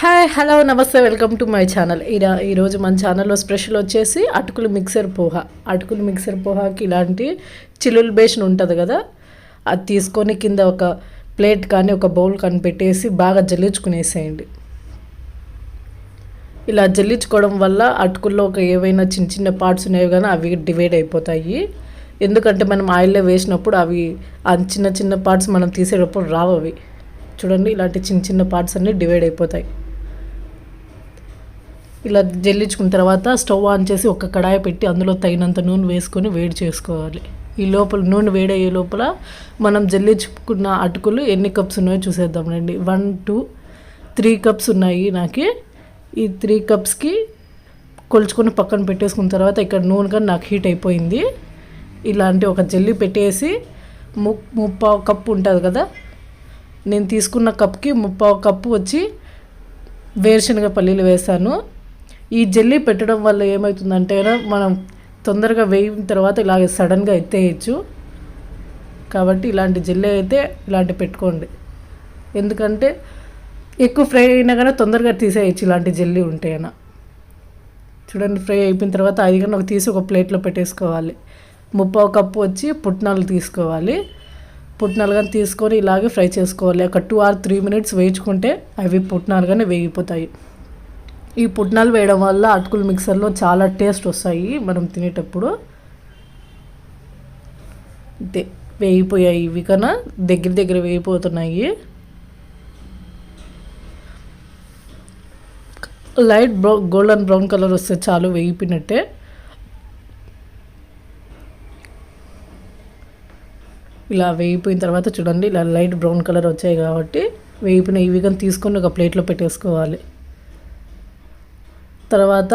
Hi hello నమస్తే welcome to my channel ఇలా ఈరోజు మన ఛానల్లో స్పెషల్ వచ్చేసి అటుకులు మిక్సర్ పోహా. అటుకులు మిక్సర్ పోహాకి ఇలాంటి చిల్లులు బేషన్ ఉంటుంది కదా? అది తీసుకొని కింద ఒక ప్లేట్ కానీ ఒక బౌల్ కానీ పెట్టేసి బాగా జల్లించుకునేసేయండి. ఇలా జల్లించుకోవడం వల్ల అటుకుల్లో ఒక ఏవైనా చిన్న చిన్న పార్ట్స్ ఉన్నాయో కానీ అవి డివైడ్ అయిపోతాయి. ఎందుకంటే మనం ఆయిల్లో వేసినప్పుడు అవి ఆ చిన్న చిన్న పార్ట్స్ మనం తీసేటప్పుడు రావు అవి చూడండి ఇలాంటి చిన్న చిన్న పార్ట్స్ అన్నీ డివైడ్ అయిపోతాయి. ఇలా జల్లించుకున్న తర్వాత స్టవ్ ఆన్ చేసి ఒక కడాయి పెట్టి అందులో తగినంత నూనె వేసుకొని వేడి చేసుకోవాలి. ఈ లోపల నూనె వేడయ్యే లోపల మనం జల్లించుకున్న అటుకులు ఎన్ని కప్స్ ఉన్నాయో చూసేద్దాం రండి. వన్ టూ త్రీ కప్స్ ఉన్నాయి నాకు. ఈ త్రీ కప్స్కి కొలుచుకొని పక్కన పెట్టేసుకున్న తర్వాత ఇక్కడ నూనె కానీ నాకు హీట్ అయిపోయింది. ఇలాంటి ఒక జల్లి పెట్టేసి ము ముప్పావు కప్పు ఉంటుంది కదా? నేను తీసుకున్న కప్కి ముప్పావు కప్పు వచ్చి వేరుశనగ పల్లీలు వేసాను ఈ జెల్లీ పెట్టడం వల్ల ఏమవుతుందంటే మనం తొందరగా వేయిన తర్వాత ఇలాగ సడన్గా ఎత్తేయచ్చు. కాబట్టి ఇలాంటి జెల్లీ అయితే ఇలాంటి పెట్టుకోండి. ఎందుకంటే ఎక్కువ ఫ్రై అయినా కానీ తొందరగా తీసేయచ్చు ఇలాంటి జెల్లీ ఉంటేనా. చూడండి ఫ్రై అయిపోయిన తర్వాత అది కానీ ఒక తీసి ఒక ప్లేట్లో పెట్టేసుకోవాలి. ముప్పావు కప్పు వచ్చి పుట్నాలు తీసుకోవాలి. పుట్నాలు కానీ తీసుకొని ఇలాగే ఫ్రై చేసుకోవాలి. ఒక టూ ఆర్ త్రీ మినిట్స్ వేయించుకుంటే అవి పుట్నాలు కానీ వేగిపోతాయి. ఈ పుట్నాలు వేయడం వల్ల అటుకులు మిక్సర్లో చాలా టేస్ట్ వస్తాయి మనం తినేటప్పుడు. వేయిపోయాయి ఇవి కన్నా దగ్గర దగ్గర వేయిపోతున్నాయి light brown golden brown colour వస్తే చాలు వేయిపోయినట్టే ఇలా వేయిపోయిన తర్వాత చూడండి ఇలా లైట్ బ్రౌన్ కలర్ వచ్చాయి కాబట్టి వేయిపోయిన ఇవి కానీ తీసుకొని ఒక ప్లేట్లో పెట్టేసుకోవాలి. తర్వాత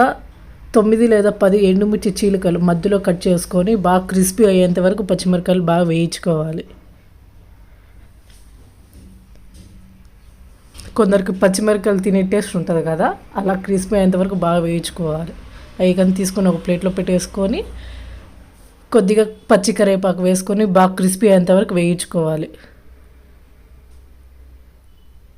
తొమ్మిది లేదా పది ఎండుమిర్చి చీలికలు మధ్యలో కట్ చేసుకొని బాగా క్రిస్పీ అయ్యేంత వరకు పచ్చిమిరకాయలు బాగా వేయించుకోవాలి. కొందరికి పచ్చిమిరకాయలు తినే టేస్ట్ ఉంటుంది కదా అలా క్రిస్పీ అయ్యేంత వరకు బాగా వేయించుకోవాలి. అవి కానీ తీసుకొని ఒక ప్లేట్లో పెట్టేసుకొని కొద్దిగా పచ్చి కరివేపాకు వేసుకొని బాగా క్రిస్పీ అయ్యేంత వరకు వేయించుకోవాలి.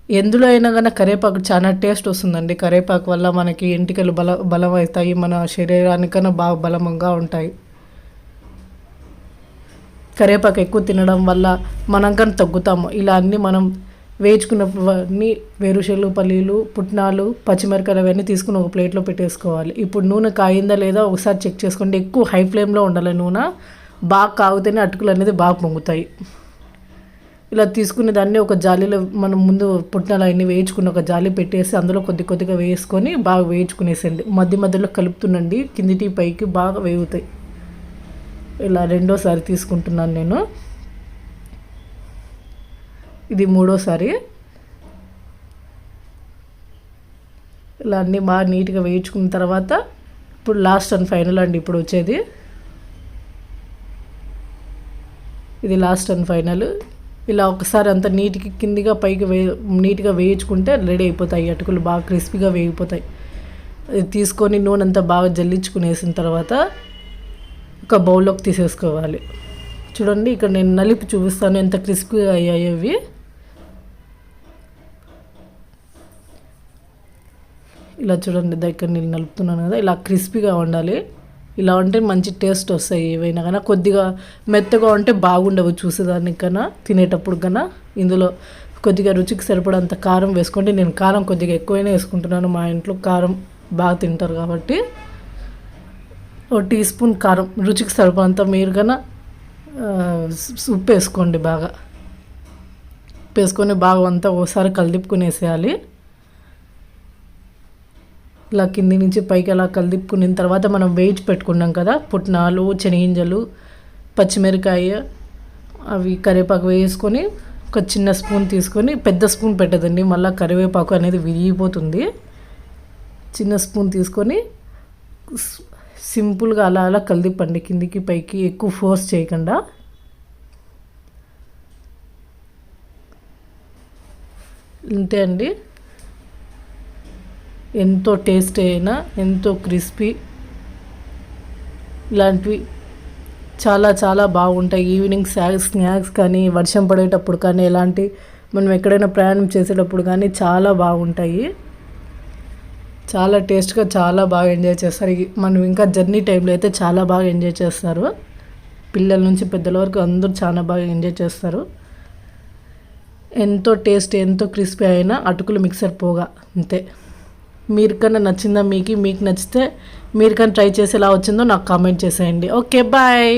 ఎందులో అయినా కానీ కరివేపాకు చాలా టేస్ట్ వస్తుందండి. కరేపాకు వల్ల మనకి ఎంటికలు బల బలం అవుతాయి మన శరీరానికన్నా బాగా బలంగా ఉంటాయి. కరివేపాకు ఎక్కువ తినడం వల్ల మనం కానీ తగ్గుతాము. ఇలా అన్నీ మనం వేయించుకున్నవన్నీ వేరుశెలు పల్లీలు పుట్నాలు పచ్చిమిరకాయలు అవన్నీ తీసుకుని ఒక ప్లేట్లో పెట్టేసుకోవాలి. ఇప్పుడు నూనె కాయిందా లేదా ఒకసారి చెక్ చేసుకోండి ఎక్కువ హై ఫ్లేమ్లో ఉండాలి నూనె. బాగా కాగితేనే అటుకులు అనేది బాగా పొంగుతాయి. ఇలా తీసుకునే దాన్ని ఒక జాలీలో మనం ముందు పుట్నాలు అన్ని వేయించుకుని ఒక జాలి పెట్టేసి అందులో కొద్ది కొద్దిగా వేసుకొని బాగా వేయించుకునేసండి మధ్య మధ్యలో కలుపుతుండండి. కిందిటి పైకి బాగా వేగుతాయి. ఇలా రెండోసారి తీసుకుంటున్నాను నేను. ఇది మూడోసారి. ఇలా అన్నీ బాగా నీట్గా వేయించుకున్న తర్వాత ఇప్పుడు లాస్ట్ అండ్ ఫైనల్ అండి ఇప్పుడు వచ్చేది. ఇది లాస్ట్ అండ్ ఫైనల్. ఇలా ఒకసారి అంత నీటికి కిందిగా పైకి వే నీట్గా వేయించుకుంటే రెడీ అయిపోతాయి. అటుకులు బాగా క్రిస్పీగా వేగిపోతాయి. తీసుకొని నూనె అంతా బాగా జల్లించుకునేసిన తర్వాత ఒక బౌల్లోకి తీసేసుకోవాలి. చూడండి ఇక్కడ నేను నలిపి చూపిస్తాను ఎంత క్రిస్పీగా అయ్యాయి అవి. ఇలా చూడండి దగ్గర నేను నలుపుతున్నాను కదా ఇలా క్రిస్పీగా ఉండాలి. ఇలా ఉంటే మంచి టేస్ట్ వస్తాయి ఏవైనా కానీ కొద్దిగా మెత్తగా ఉంటే బాగుండవు చూసేదానికన్నా తినేటప్పుడు కన్నా. ఇందులో కొద్దిగా రుచికి సరిపడంత కారం వేసుకుంటే నేను కారం కొద్దిగా ఎక్కువైనా వేసుకుంటున్నాను. మా ఇంట్లో కారం బాగా తింటారు కాబట్టి ఒక టీ స్పూన్ కారం రుచికి సరిపడంత మీరు కన్నా ఉప్పు వేసుకోండి బాగా. వేసుకొని బాగా అంతా ఒకసారి కలిపుకునేసేయాలి. ఇలా కింది నుంచి పైకి అలా కలిదిప్పుకున్న తర్వాత మనం వేయించి పెట్టుకున్నాం కదా పుట్నాలు శనగింజలు పచ్చిమిరకాయ అవి కరివేపాకు వేసుకొని ఒక చిన్న స్పూన్ తీసుకొని పెద్ద స్పూన్ పెట్టదండి. మళ్ళీ కరివేపాకు అనేది విరిగిపోతుంది. చిన్న స్పూన్ తీసుకొని సింపుల్గా అలా అలా కలిదిప్పండి. కిందికి పైకి ఎక్కువ ఫోర్స్ చేయకుండా. ఇంతే అండి. ఎంతో టేస్ట్ అయినా ఎంతో క్రిస్పీ ఇలాంటివి చాలా చాలా బాగుంటాయి. ఈవినింగ్ స్నాక్స్ స్నాక్స్ కానీ వర్షం పడేటప్పుడు కానీ ఎలాంటి మనం ఎక్కడైనా ప్రయాణం చేసేటప్పుడు కానీ చాలా బాగుంటాయి. చాలా టేస్ట్గా చాలా బాగా ఎంజాయ్ చేస్తారు. మనం ఇంకా జర్నీ టైంలో అయితే చాలా బాగా ఎంజాయ్ చేస్తారు. పిల్లల నుంచి పెద్దల వరకు అందరూ చాలా బాగా ఎంజాయ్ చేస్తారు. ఎంతో టేస్ట్ ఎంతో క్రిస్పీ అయినా అటుకులు మిక్సర్ పోగా అంతే. మీరు కన్నా నచ్చిందా మీకు మీకు నచ్చితే మీరు కానీ ట్రై చేసి ఎలా వచ్చిందో నాకు కామెంట్ చేసేయండి. Okay bye